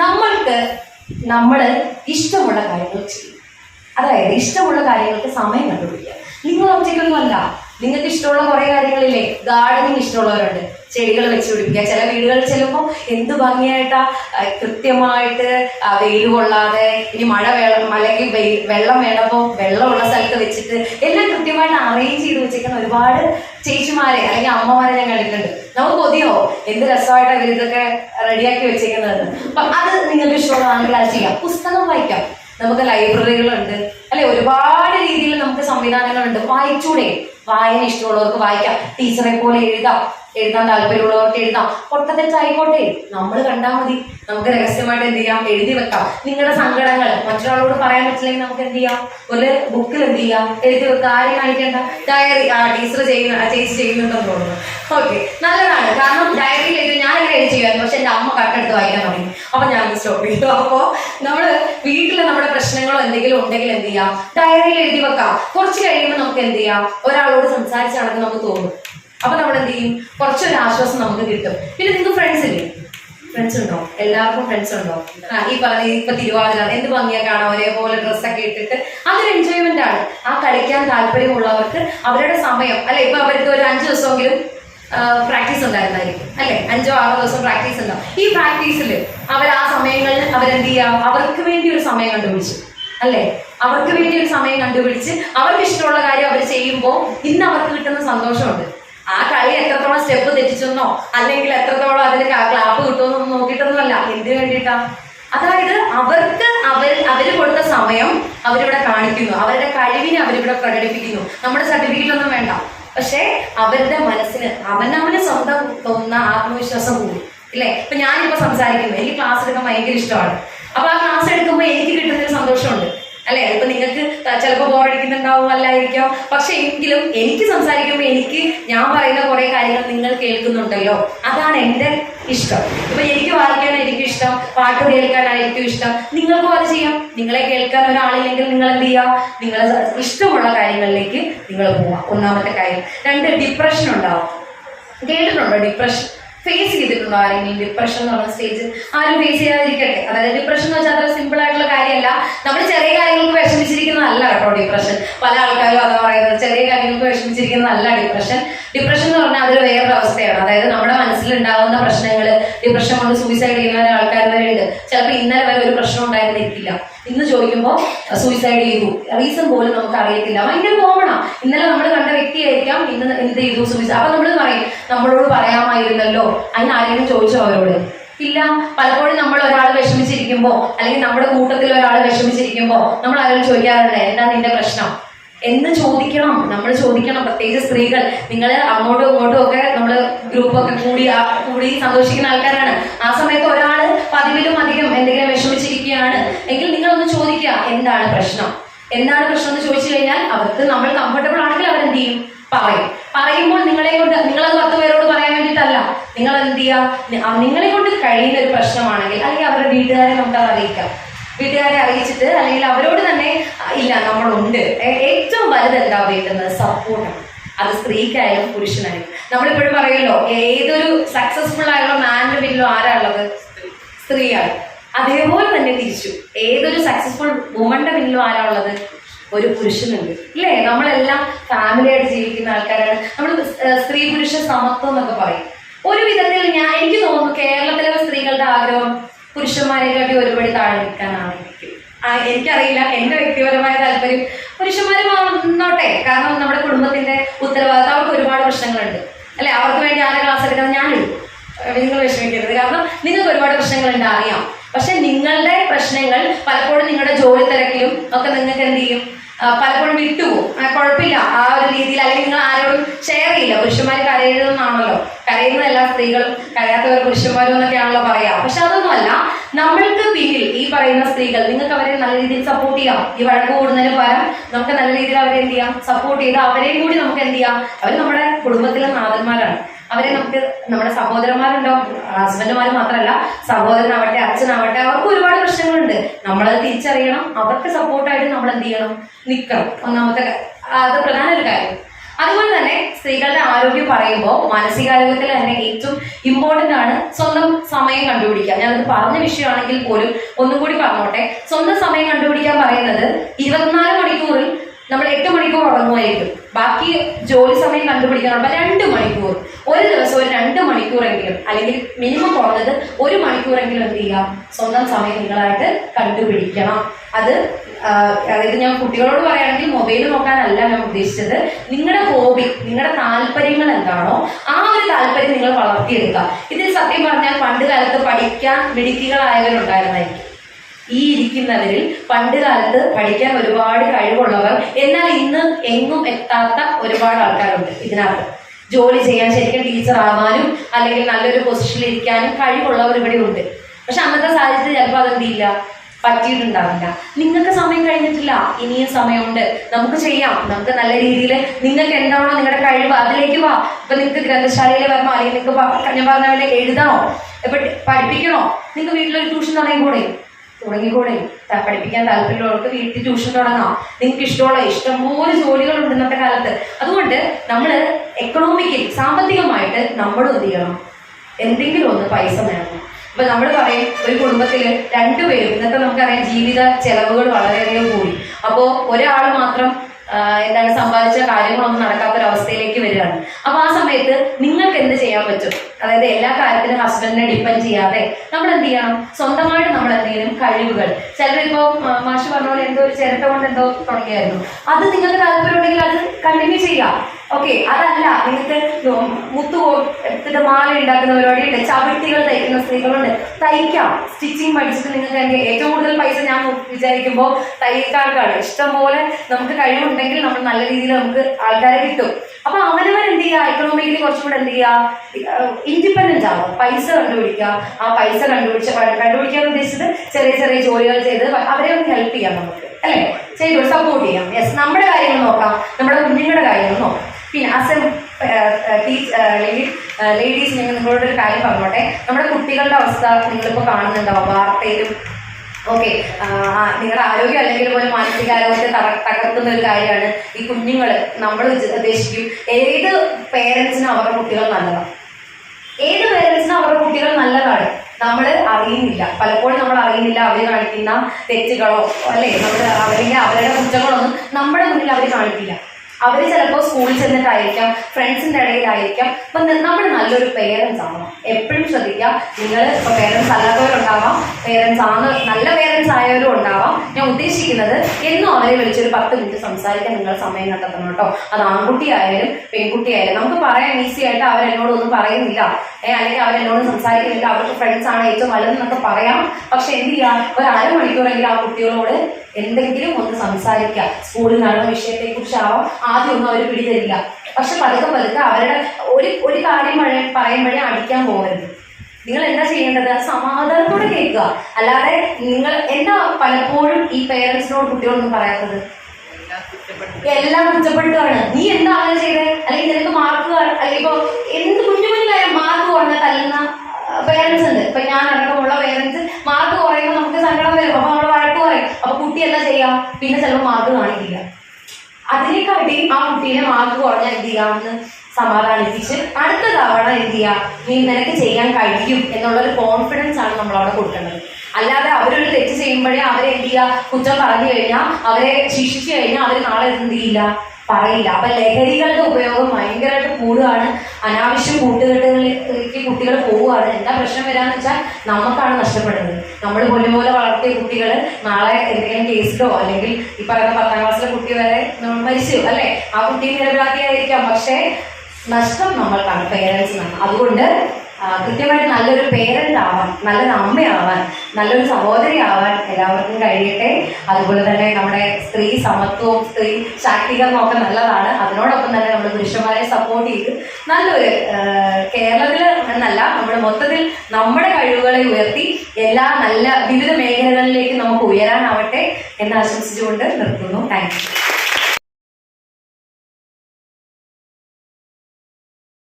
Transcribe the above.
നമ്മൾക്ക് നമ്മൾ ഇഷ്ടമുള്ള കാര്യങ്ങൾ ചെയ്യും. അതായത് ഇഷ്ടമുള്ള കാര്യങ്ങൾക്ക് സമയം കണ്ടുപിടിക്കുക. നിങ്ങൾ ഒറ്റയ്ക്കൊന്നുമല്ല നിങ്ങൾക്ക് ഇഷ്ടമുള്ള കുറെ കാര്യങ്ങളില്ലേ? ഗാർഡനിങ് ഇഷ്ടമുള്ളവരുണ്ട്. ചെടികൾ വെച്ച് പിടിപ്പിക്കുക. ചില വീടുകളിൽ ചെല്ലുമ്പോൾ എന്ത് ഭംഗിയായിട്ടാ കൃത്യമായിട്ട് വെയിൽ കൊള്ളാതെ ഇനി മഴ വേണം അല്ലെങ്കിൽ വെള്ളം വേണമ്പോൾ വെള്ളമുള്ള സ്ഥലത്ത് വെച്ചിട്ട് എല്ലാം കൃത്യമായിട്ട് അറേഞ്ച് ചെയ്ത് വെച്ചേക്കുന്ന ഒരുപാട് ചേച്ചിമാരെ അല്ലെങ്കിൽ അമ്മമാരെ ഞാൻ കണ്ടിട്ടുണ്ട്. നമുക്ക് കൊതിയോ എന്ത് രസമായിട്ടാണ് ഇവരിതൊക്കെ റെഡിയാക്കി വെച്ചേക്കുന്നത് അപ്പൊ അത് നിങ്ങൾക്ക് ഇഷ്ടമുള്ളതാണെങ്കിൽ അത് ചെയ്യാം. പുസ്തകം വായിക്കാം. നമുക്ക് ലൈബ്രറികളുണ്ട്. അല്ലെ ഒരുപാട് രീതിയിൽ നമുക്ക് സംവിധാനങ്ങളുണ്ട്. വായിച്ചൂടെ. വായന ഇഷ്ടമുള്ളവർക്ക് വായിക്കാം. ടീച്ചറെ പോലെ എഴുതാം. എഴുതാൻ താല്പര്യമുള്ളവർക്ക് എഴുതാം. പൊട്ടത്തെറ്റായിക്കോട്ടെ നമ്മൾ കണ്ടാൽ മതി. നമുക്ക് രഹസ്യമായിട്ട് എന്ത് ചെയ്യാം? എഴുതി വെക്കാം. നിങ്ങളുടെ സങ്കടങ്ങൾ. മറ്റൊരാളോട് പറയാൻ പറ്റില്ലെങ്കിൽ നമുക്ക് എന്ത് ചെയ്യാം? ഒരു ബുക്കിൽ എന്ത് ചെയ്യാം? എഴുതി വെക്കാം. ആരെയും കാണിക്കേണ്ട. ഡയറി ആ ടീച്ചർ ചെയ്യുന്ന ചേച്ചി ചെയ്യുന്നുണ്ടെന്ന് തോന്നുന്നു. ഓക്കെ. നല്ലതാണ്. കാരണം ഡയറിയിൽ എഴുതി ഞാൻ ഇങ്ങനെ എഴുതി ചെയ്യുമായിരുന്നു. പക്ഷെ എന്റെ അമ്മ കട്ടെടുത്ത് വായിക്കാൻ തുടങ്ങി. അപ്പൊ ഞാൻ സ്റ്റോപ്പ് ചെയ്തു. അപ്പോൾ നമ്മൾ വീട്ടിൽ നമ്മുടെ പ്രശ്നങ്ങളോ എന്തെങ്കിലും ഉണ്ടെങ്കിൽ എന്ത് ചെയ്യാം? ഡയറിയിൽ എഴുതി വെക്കാം. കുറച്ച് കഴിയുമ്പോൾ നമുക്ക് എന്ത് ചെയ്യാം? ഒരാളോട് സംസാരിച്ചാണെന്ന് നമുക്ക് തോന്നും. അപ്പൊ നമ്മൾ എന്ത് ചെയ്യും? കുറച്ചൊരു ആശ്വാസം നമുക്ക് കിട്ടും. പിന്നെ നിങ്ങൾക്ക് ഫ്രണ്ട്സ് ഇല്ലേ? ഫ്രണ്ട്സ് ഉണ്ടോ? എല്ലാവർക്കും ഫ്രണ്ട്സ് ഉണ്ടോ? ആ ഈ പറഞ്ഞ ഇപ്പൊ തിരുവാതിര എന്ത് ഭംഗിയാ കാണാം ഒരേപോലെ ഡ്രസ്സൊക്കെ ഇട്ടിട്ട് അതൊരു എൻജോയ്മെന്റ് ആണ്. ആ കളിക്കാൻ താല്പര്യമുള്ളവർക്ക് അവരുടെ സമയം അല്ലെ ഇപ്പൊ അവർക്ക് ഒരു അഞ്ചു ദിവസമെങ്കിലും പ്രാക്ടീസ് ഉണ്ടായിരുന്നായിരിക്കും അല്ലെ? അഞ്ചോ ആറോ ദിവസം പ്രാക്ടീസ് ഉണ്ടാവും. ഈ പ്രാക്ടീസിൽ അവർ ആ സമയങ്ങളിൽ അവരെന്ത് ചെയ്യാം? അവർക്ക് വേണ്ടി ഒരു സമയം കണ്ടുപിടിച്ചു അല്ലെ? അവർക്ക് വേണ്ടി ഒരു സമയം കണ്ടുപിടിച്ച് അവർക്ക് ഇഷ്ടമുള്ള കാര്യം അവർ ചെയ്യുമ്പോൾ ഇന്ന് അവർക്ക് കിട്ടുന്ന സന്തോഷമുണ്ട്. ആ കളി എത്രത്തോളം സ്റ്റെപ്പ് തെറ്റിച്ചെന്നോ അല്ലെങ്കിൽ എത്രത്തോളം അതിന് ക്ലാപ്പ് കിട്ടുമെന്നൊന്നും നോക്കിയിട്ടൊന്നുമല്ല. എന്തിനു വേണ്ടിയിട്ടാ അതായത് അവർക്ക് അവർ അവർ കൊടുത്ത സമയം അവരിവിടെ കാണിക്കുന്നു. അവരുടെ കഴിവിനെ അവരിവിടെ പ്രകടിപ്പിക്കുന്നു. നമ്മുടെ സർട്ടിഫിക്കറ്റ് ഒന്നും വേണ്ട. പക്ഷേ അവരുടെ മനസ്സിന് അവനവന് സ്വന്തം തോന്നുന്ന ആത്മവിശ്വാസം കൂടി. ഇല്ലേ? ഇപ്പൊ ഞാനിപ്പോ സംസാരിക്കുന്നു. എനിക്ക് ക്ലാസ് എടുക്കാൻ ഭയങ്കര ഇഷ്ടമാണ്. അപ്പൊ ആ ക്ലാസ് എടുക്കുമ്പോൾ എനിക്ക് കിട്ടുന്നൊരു സന്തോഷമുണ്ട്. അല്ലെ? ഇപ്പൊ നിങ്ങൾക്ക് ചിലപ്പോൾ ബോറടിക്കുന്നുണ്ടാവും അല്ലായിരിക്കാം. പക്ഷെ എങ്കിലും എനിക്ക് സംസാരിക്കുമ്പോൾ എനിക്ക് ഞാൻ പറയുന്ന കുറെ കാര്യങ്ങൾ നിങ്ങൾ കേൾക്കുന്നുണ്ടല്ലോ. അതാണ് എന്റെ ഇഷ്ടം. ഇപ്പൊ എനിക്ക് വായിക്കാനായിരിക്കും ഇഷ്ടം പാട്ട് കേൾക്കാനായിരിക്കും ഇഷ്ടം. നിങ്ങൾക്കും അത് ചെയ്യാം. നിങ്ങളെ കേൾക്കാൻ ഒരാളില്ലെങ്കിൽ നിങ്ങൾ എന്ത് ചെയ്യുക നിങ്ങൾ ഇഷ്ടമുള്ള കാര്യങ്ങളിലേക്ക് നിങ്ങൾ പോവാം. ഒന്നാമത്തെ കാര്യം. രണ്ട് ഡിപ്രഷൻ ഉണ്ടാവും. കേട്ടിട്ടുണ്ടോ ഡിപ്രഷൻ ഫേസ് ചെയ്തിട്ടുണ്ടോ ആരെങ്കിലും? ഡിപ്രഷൻ എന്ന് പറഞ്ഞ സ്റ്റേജ് ആരും ഫേസ് ചെയ്യാതിരിക്കട്ടെ. അതായത് ഡിപ്രഷൻ എന്ന് വെച്ചാൽ അത്ര സിമ്പിൾ ആയിട്ടുള്ള കാര്യമല്ല. നമ്മൾ ചെറിയ കാര്യങ്ങൾക്ക് വിഷമിച്ചിരിക്കുന്നതല്ല കേട്ടോ ഡിപ്രഷൻ പല ആൾക്കാരും അതാ പറയുന്നത്. ചെറിയ കാര്യങ്ങൾക്ക് വിഷമിച്ചിരിക്കുന്നതല്ല ഡിപ്രഷൻ ഡിപ്രഷൻ എന്ന് പറഞ്ഞാൽ അതൊരു വേറൊരു അവസ്ഥയാണ്. അതായത് നമ്മുടെ മനസ്സിലുണ്ടാവുന്ന പ്രശ്നങ്ങൾ ഡിപ്രഷൻ കൊണ്ട് സൂയിസൈഡ് ചെയ്യുന്ന ആൾക്കാർ വരെ ഉണ്ട് ചിലപ്പോൾ ഇന്നലെ വരെ ഒരു പ്രശ്നം ഉണ്ടായിരുന്നിരിക്കില്ല. ഇന്ന് ചോദിക്കുമ്പോൾ സൂയിസൈഡ് ചെയ്തു. റീസൺ പോലും നമുക്ക് അറിയത്തില്ല. ഭയങ്കര കോമണാ ഇന്നലെ നമ്മൾ കണ്ട വ്യക്തിയായിരിക്കാം ഇന്ന് എന്ത് ചെയ്തു? സൂയിസൈഡ് അപ്പൊ നമ്മൾ പറയും നമ്മളോട് പറയാമായിരുന്നല്ലോ. അതിന് ആരെങ്കിലും ചോദിച്ചോ അവരോട്? ഇല്ല പലപ്പോഴും നമ്മൾ ഒരാൾ വിഷമിച്ചിരിക്കുമ്പോ അല്ലെങ്കിൽ നമ്മുടെ കൂട്ടത്തിൽ ഒരാൾ വിഷമിച്ചിരിക്കുമ്പോ നമ്മൾ ആരോട് ചോദിക്കാറുണ്ട് എന്താ നിന്റെ പ്രശ്നം? എന്ന് ചോദിക്കണം. നമ്മൾ ചോദിക്കണം. പ്രത്യേകിച്ച് സ്ത്രീകൾ നിങ്ങൾ അങ്ങോട്ടും ഇങ്ങോട്ടും ഒക്കെ നമ്മൾ ഗ്രൂപ്പൊക്കെ കൂടി കൂടി സന്തോഷിക്കുന്ന ആൾക്കാരാണ്. ആ സമയത്ത് ഒരാൾ പതിവിലും അധികം എന്തെങ്കിലും വിഷമിച്ചിരിക്കുകയാണ്. എങ്കിൽ നിങ്ങളൊന്ന് ചോദിക്കുക എന്താണ് പ്രശ്നം? എന്താണ് പ്രശ്നം എന്ന് ചോദിച്ചു കഴിഞ്ഞാൽ അവർക്ക് നമ്മൾ കംഫർട്ടബിൾ ആണെങ്കിൽ അവർ എന്ത് ചെയ്യും പറയും. പറയുമ്പോൾ നിങ്ങളെ കൊണ്ട് നിങ്ങളത് പത്ത് പേരോട് പറയാൻ വേണ്ടിയിട്ടല്ല. നിങ്ങൾ എന്ത് ചെയ്യുക നിങ്ങളെ കൊണ്ട് കഴിയുന്ന ഒരു പ്രശ്നമാണെങ്കിൽ അല്ലെങ്കിൽ അവരുടെ വീട്ടുകാരെ നമുക്ക് അത് അറിയിക്കാം. വീട്ടുകാരെ അറിയിച്ചിട്ട് അല്ലെങ്കിൽ അവരോട് തന്നെ ഇല്ല നമ്മളുണ്ട്. ഏറ്റവും വലുത് എന്താ വേണ്ടുന്നത്? സപ്പോർട്ടാണ് അത് സ്ത്രീക്കായാലും പുരുഷനായാലും. നമ്മളിപ്പോഴും പറയുമല്ലോ ഏതൊരു സക്സസ്ഫുൾ ആയുള്ള മാനിന്റെ പിന്നിലും ആരാ ഉള്ളത്? സ്ത്രീയാണ്. അതേപോലെ തന്നെ തിരിച്ചു. ഏതൊരു സക്സസ്ഫുൾ വുമന്റെ പിന്നിലും ആരാ ഉള്ളത്? ഒരു പുരുഷനുണ്ട്. ഇല്ലേ? നമ്മളെല്ലാം ഫാമിലിയായിട്ട് ജീവിക്കുന്ന ആൾക്കാരാണ്. നമ്മൾ സ്ത്രീ പുരുഷ സമത്വം എന്നൊക്കെ പറയും. ഒരു വിധത്തിൽ ഞാൻ എനിക്ക് തോന്നുന്നു കേരളത്തിലെ സ്ത്രീകളുടെ ആഗ്രഹം പുരുഷന്മാരെ പുരുഷന്മാരെക്കാട്ടി ഒരുപടി താഴെ നിൽക്കാനാണ്. എനിക്കറിയില്ല. എന്റെ വ്യക്തിപരമായ താല്പര്യം പുരുഷന്മാരെ വന്നോട്ടെ. കാരണം നമ്മുടെ കുടുംബത്തിന്റെ ഉത്തരവാദിത്തം അവർക്ക് ഒരുപാട് പ്രശ്നങ്ങളുണ്ട്. അല്ലെ? അവർക്ക് വേണ്ടി ആരെ ക്ലാസ് എടുക്കാൻ ഞാൻ എടുക്കും നിങ്ങൾ വിഷമിക്കരുത്. കാരണം നിങ്ങൾക്ക് ഒരുപാട് പ്രശ്നങ്ങളുണ്ട് അറിയാം പക്ഷെ നിങ്ങളുടെ പ്രശ്നങ്ങൾ പലപ്പോഴും നിങ്ങളുടെ ജോലി തിരക്കിലും ഒക്കെ നിങ്ങൾക്ക് എന്ത് ചെയ്യും? പലപ്പോഴും വിട്ടുപോകും. കുഴപ്പമില്ല. ആ ഒരു രീതിയിൽ അല്ലെങ്കിൽ നിങ്ങൾ ആരോടും ഷെയർ ചെയ്യില്ല. പുരുഷന്മാർ കരയരുതെന്നാണല്ലോ. കരയുന്ന എല്ലാ സ്ത്രീകളും കരയാത്തവർ പുരുഷന്മാരും എന്നൊക്കെയാണല്ലോ പറയാ പക്ഷെ അതൊന്നുമല്ല. നമ്മൾക്ക് പിന്നിൽ ഈ പറയുന്ന സ്ത്രീകൾ നിങ്ങൾക്ക് അവരെ നല്ല രീതിയിൽ സപ്പോർട്ട് ചെയ്യാം. ഈ വഴക്ക് കൂടുന്നതിന് പകരം നമുക്ക് നല്ല രീതിയിൽ അവരെ എന്ത് ചെയ്യാം? സപ്പോർട്ട് ചെയ്ത് അവരെയും കൂടി നമുക്ക് എന്ത് ചെയ്യാം? അവർ നമ്മുടെ കുടുംബത്തിലെ നാഥന്മാരാണ്. അവരെ നമുക്ക് നമ്മുടെ സഹോദരന്മാരുണ്ടാവും ഹസ്ബൻഡുമാർ മാത്രമല്ല സഹോദരനാവട്ടെ അച്ഛനാവട്ടെ അവർക്ക് ഒരുപാട് പ്രശ്നങ്ങളുണ്ട്. നമ്മളത് തിരിച്ചറിയണം അവർക്ക് സപ്പോർട്ടായിട്ട് നമ്മൾ എന്ത് ചെയ്യണം? നിൽക്കണം ഒന്നാമത്തെ അത് പ്രധാന ഒരു കാര്യം. അതുപോലെ തന്നെ സ്ത്രീകളുടെ ആരോഗ്യം പറയുമ്പോൾ മാനസികാരോഗ്യത്തിൽ തന്നെ ഏറ്റവും ഇമ്പോർട്ടന്റ് ആണ് സ്വന്തം സമയം കണ്ടുപിടിക്കുക. ഞാനത് പറഞ്ഞ വിഷയമാണെങ്കിൽ പോലും ഒന്നും കൂടി പറഞ്ഞോട്ടെ. സ്വന്തം സമയം കണ്ടുപിടിക്കാൻ പറയുന്നത് ഇരുപത്തിനാല് മണിക്കൂറിൽ നമ്മൾ എട്ട് മണിക്കൂർ ഉറങ്ങുമായിരിക്കും. ബാക്കി ജോലി സമയം കണ്ടുപിടിക്കാനുള്ള രണ്ട് മണിക്കൂർ. ഒരു ദിവസം ഒരു രണ്ട് മണിക്കൂറെങ്കിലും അല്ലെങ്കിൽ മിനിമം കുറഞ്ഞത് ഒരു മണിക്കൂറെങ്കിലും എന്ത് ചെയ്യാം? സ്വന്തം സമയം നിങ്ങളായിട്ട് കണ്ടുപിടിക്കണം. അത് അതായത് ഞാൻ കുട്ടികളോട് പറയുകയാണെങ്കിൽ മൊബൈൽ നോക്കാനല്ല ഞാൻ ഉദ്ദേശിച്ചത്. നിങ്ങളുടെ ഹോബി നിങ്ങളുടെ താല്പര്യങ്ങൾ എന്താണോ ആ ഒരു താല്പര്യം നിങ്ങൾ വളർത്തിയെടുക്കുക. ഇതിൽ സത്യം പറഞ്ഞാൽ പണ്ട് കാലത്ത് പഠിക്കാൻ മിടുക്കികളായവരുണ്ടായിരുന്നായിരിക്കും. ഈ ഇരിക്കുന്നവരിൽ പണ്ട് കാലത്ത് പഠിക്കാൻ ഒരുപാട് കഴിവുള്ളവർ എന്നാൽ ഇന്ന് എങ്ങും എത്താത്ത ഒരുപാട് ആൾക്കാരുണ്ട് ഇതിനകത്ത്. ജോലി ചെയ്യാൻ ശരിക്കും ടീച്ചർ ആവാനും അല്ലെങ്കിൽ നല്ലൊരു പൊസിഷനിൽ ഇരിക്കാനും കഴിവുള്ളവർ ഇവിടെ ഉണ്ട്. പക്ഷെ അന്നത്തെ സാഹചര്യത്തിൽ ചിലപ്പോൾ അതെന്ത് ഇല്ല പറ്റിയിട്ടുണ്ടാവില്ല. നിങ്ങൾക്ക് സമയം കഴിഞ്ഞിട്ടില്ല. ഇനിയും സമയമുണ്ട്. നമുക്ക് ചെയ്യാം. നമുക്ക് നല്ല രീതിയിൽ നിങ്ങൾക്ക് എന്താണോ നിങ്ങളുടെ കഴിവ് അതിലേക്ക് വാ. ഇപ്പൊ നിങ്ങൾക്ക് ഗ്രന്ഥശാലയിൽ വരണോ? അല്ലെങ്കിൽ നിങ്ങൾക്ക് ഞാൻ പറഞ്ഞ പോലെ എഴുതണോ? ഇപ്പൊ പഠിപ്പിക്കണോ? നിങ്ങൾക്ക് വീട്ടിലൊരു ട്യൂഷൻ തുടങ്ങിക്കൂടെ? തുടങ്ങിക്കൂടെ പഠിപ്പിക്കാൻ താല്പര്യമുള്ളവർക്ക് വീട്ടിൽ ട്യൂഷൻ തുടങ്ങാം. നിങ്ങൾക്ക് ഇഷ്ടമുള്ള ഇഷ്ടംപോലെ ജോലികളുണ്ട് ഇന്നത്തെ കാലത്ത്. അതുകൊണ്ട് നമ്മൾ എക്കണോമിക്കൽ സാമ്പത്തികമായിട്ട് നമ്മൾ എന്ത് ചെയ്യണം? എന്തെങ്കിലും ഒന്ന് പൈസ വേണം. ഇപ്പൊ നമ്മൾ പറയും ഒരു കുടുംബത്തിൽ രണ്ടുപേരും ഇന്നത്തെ നമുക്കറിയാം ജീവിത ചെലവുകൾ വളരെയധികം കൂടി. അപ്പോൾ ഒരാൾ മാത്രം എന്താണ് സമ്പാദിച്ച കാര്യങ്ങളൊന്നും നടക്കാത്തൊരവസ്ഥയിലേക്ക് വരികയാണ്. അപ്പൊ ആ സമയത്ത് നിങ്ങൾക്ക് എന്ത് ചെയ്യാൻ പറ്റും? അതായത് എല്ലാ കാര്യത്തിലും ഹസ്ബൻഡിനെ ഡിപ്പെൻഡ് ചെയ്യാതെ നമ്മൾ എന്ത് ചെയ്യണം? സ്വന്തമായിട്ട് നമ്മൾ എന്തെങ്കിലും കഴിവുകൾ. ചിലരിപ്പോ മാഷ് പറഞ്ഞ പോലെ എന്തോ ഒരു ചിരട്ട കൊണ്ട് എന്തോ തുടങ്ങിയായിരുന്നു. അത് നിങ്ങൾക്ക് താല്പര്യം ഉണ്ടെങ്കിൽ അത് കണ്ടിന്യൂ ചെയ്യാം ഓക്കെ അതല്ല നിങ്ങൾക്ക് മുത്തു എടുത്തിട്ട് മാല ഉണ്ടാക്കുന്ന പരിപാടിയുണ്ട്. ചവിട്ടികൾ തയ്ക്കുന്ന സ്ത്രീകളുണ്ട്. തയ്ക്കാം. സ്റ്റിച്ചിങ് പഠിച്ചിട്ട് നിങ്ങൾക്ക് ചെയ്യാം? ഏറ്റവും കൂടുതൽ പൈസ ഞാൻ വിചാരിക്കുമ്പോൾ തയ്യൽക്കാർക്കാണ് ഇഷ്ടംപോലെ നമുക്ക് കഴിവുണ്ടെങ്കിൽ നമ്മൾ നല്ല രീതിയിൽ നമുക്ക് ആൾക്കാരെ കിട്ടും. അപ്പൊ അവനവൻ എന്ത് ചെയ്യുക? എക്കണോമിക്കലി കുറച്ചും കൂടെ എന്ത് ചെയ്യുക? ഇൻഡിപെൻഡന്റ് ആവുക. പൈസ കണ്ടുപിടിക്കുക. ആ പൈസ കണ്ടുപിടിച്ച കണ്ടുപിടിക്കാൻ ഉദ്ദേശിച്ചത് ചെറിയ ചെറിയ ജോലികൾ ചെയ്ത് അവരെ ഒന്ന് ഹെൽപ്പ് ചെയ്യാം നമുക്ക്. അല്ലേ? ചെയ്തു സപ്പോർട്ട് ചെയ്യാം. യെസ് നമ്മുടെ കാര്യങ്ങൾ നോക്കാം. നമ്മുടെ കുഞ്ഞുങ്ങളുടെ കാര്യങ്ങൾ നോക്കാം. പിന്നെ അസ് അല്ലെങ്കിൽ ലേഡീസ് നിങ്ങൾ നിങ്ങളോട് ഒരു കാര്യം പറഞ്ഞോട്ടെ. നമ്മുടെ കുട്ടികളുടെ അവസ്ഥ നിങ്ങളിപ്പോൾ കാണുന്നുണ്ടാവും. വാർത്തയിലും ഓക്കെ നിങ്ങളുടെ ആരോഗ്യം അല്ലെങ്കിൽ പോലും മാനസികാരോഗ്യത്തെ തക തകർക്കുന്ന ഒരു കാര്യമാണ് ഈ കുഞ്ഞുങ്ങൾ നമ്മൾ ഉദ്ദേശിക്കും ഏത് പേരൻസിനും അവരുടെ കുട്ടികൾ നല്ലതാണ് ഏത് പേരൻസിനും അവരുടെ കുട്ടികൾ നല്ലതാണ്? നമ്മൾ അറിയുന്നില്ല. പലപ്പോഴും നമ്മൾ അറിയുന്നില്ല അവർ കാണിക്കുന്ന തെറ്റുകളോ അല്ലെ? നമ്മൾ അവരുടെ അവരുടെ കുറ്റങ്ങളൊന്നും നമ്മുടെ മുന്നിൽ അവർ കാണിക്കില്ല. അവർ ചിലപ്പോൾ സ്കൂളിൽ ചെന്നിട്ടായിരിക്കാം ഫ്രണ്ട്സിന്റെ ഇടയിലായിരിക്കാം. അപ്പം നമ്മൾ നല്ലൊരു പേരൻസ് ആവണം. എപ്പോഴും ശ്രദ്ധിക്കാം നിങ്ങൾ ഇപ്പോൾ പേരൻസ് അല്ലാത്തവരുണ്ടാവാം. പേരൻസ് ആണ് നല്ല പേരൻസ് ആയവരും ഉണ്ടാവാം. ഞാൻ ഉദ്ദേശിക്കുന്നത് എന്നും അവരെ വിളിച്ചൊരു പത്ത് മിനിറ്റ് സംസാരിക്കാൻ നിങ്ങൾ സമയം കണ്ടെത്തണം കേട്ടോ. അത് ആൺകുട്ടി ആയാലും പെൺകുട്ടി ആയാലും. നമുക്ക് പറയാൻ ഈസി ആയിട്ട് അവരെന്നോടൊന്നും പറയുന്നില്ല. ഏഹ് അല്ലെങ്കിൽ അവരെന്നോട് സംസാരിക്കുന്നില്ല. അവർക്ക് ഫ്രണ്ട്സ് ആണ് ഏറ്റവും നല്ലതെന്നൊക്കെ പറയാം. പക്ഷെ എന്ത് ചെയ്യാം? ഒരു അരമണിക്കൂറെങ്കിലും ആ കുട്ടികളോട് എന്തെങ്കിലും ഒന്ന് സംസാരിക്കുക. സ്കൂളിൽ നടന്ന ആദ്യം ഒന്നും അവർ പിടിതരില്ല. പക്ഷെ പതുക്കെ പതുക്കെ അവരുടെ ഒരു ഒരു കാര്യം പറയും പറയുമ്പോഴേ അടിക്കാൻ പോകരുത്. നിങ്ങൾ എന്താ ചെയ്യേണ്ടത് സമാധാനത്തോടെ കേൾക്കുക. അല്ലാതെ നിങ്ങൾ എന്താ പലപ്പോഴും ഈ പേരൻസിനോട് കുട്ടികളൊന്നും പറയാത്തത്? എല്ലാം കുറ്റപ്പെടുത്തുകയാണ് നീ എന്താ അങ്ങനെ ചെയ്തത് അല്ലെങ്കിൽ നിനക്ക് മാർക്ക് അല്ലെങ്കിൽ ഇപ്പൊ എന്ത് കുഞ്ഞു കുഞ്ഞിലായാലും മാർക്ക് കുറഞ്ഞ തല്ലുന്ന പേരൻസ് ഉണ്ട്. ഇപ്പൊ ഞാൻ അടക്കമുള്ള പേരൻസ് മാർക്ക് കുറയുമ്പോൾ നമുക്ക് സങ്കടം വരും അപ്പൊ നമ്മൾ വഴക്ക് പറയും അപ്പൊ കുട്ടി എന്താ ചെയ്യാ പിന്നെ ചിലപ്പോൾ മാർക്ക് കാണിക്കില്ല. അതിനെക്കാട്ടി ആ കുട്ടീനെ മാർക്ക് കുറഞ്ഞാൽ എന്ത് ചെയ്യാമെന്ന് സമാധാനിപ്പിച്ച് അടുത്ത തവണ എന്ത് ചെയ്യാം? നീ നിനക്ക് ചെയ്യാൻ കഴിയും എന്നുള്ളൊരു കോൺഫിഡൻസ് ആണ് നമ്മൾ അവിടെ കൊടുക്കേണ്ടത്. അല്ലാതെ അവരൊരു തെറ്റ് ചെയ്യുമ്പോഴേ അവരെ എന്ത് ചെയ്യുക കുറ്റം പറഞ്ഞു കഴിഞ്ഞാൽ അവരെ ശിക്ഷിച്ചു കഴിഞ്ഞാൽ അവർ നാളെ എന്ത് ചെയ്യില്ല? പറയില്ല. അപ്പൊ ലഹരികളുടെ ഉപയോഗം ഭയങ്കരമായിട്ട് കൂടുകയാണ്. അനാവശ്യം കൂട്ടുകെട്ടുകളിലേക്ക് കുട്ടികൾ പോവുകയാണ്. എന്താ പ്രശ്നം വരാന്ന് വെച്ചാൽ നമുക്കാണ് നഷ്ടപ്പെടുന്നത്. നമ്മൾ പോലെ വളർത്തിയ കുട്ടികൾ നാളെ എന്തെങ്കിലും കേസിലോ അല്ലെങ്കിൽ ഈ പറയുന്ന പത്താം ക്ലാസ്സിലെ കുട്ടി വരെ മരിച്ചു അല്ലെ? ആ കുട്ടി നിരപരാധിയായിരിക്കാം. പക്ഷേ നഷ്ടം നമ്മൾക്കാണ് പേരൻസിനാണ് അതുകൊണ്ട് കൃത്യമായിട്ട് നല്ലൊരു പേരന്റ് ആവാൻ നല്ലൊരു അമ്മയാവാൻ നല്ലൊരു സഹോദരി ആവാൻ എല്ലാവർക്കും കഴിയട്ടെ. അതുപോലെ തന്നെ നമ്മുടെ സ്ത്രീ സമത്വവും സ്ത്രീ ശാക്തീകരണവും ഒക്കെ നല്ലതാണ്. അതിനോടൊപ്പം തന്നെ നമ്മൾ പുരുഷന്മാരെ സപ്പോർട്ട് ചെയ്ത് നല്ലൊരു കേരളത്തിൽ എന്നല്ല നമ്മുടെ മൊത്തത്തിൽ നമ്മുടെ കഴിവുകളെ ഉയർത്തി എല്ലാ നല്ല വിവിധ മേഖലകളിലേക്ക് നമുക്ക് ഉയരാനാവട്ടെ എന്ന് ആശംസിച്ചുകൊണ്ട് നിർത്തുന്നു. Thank you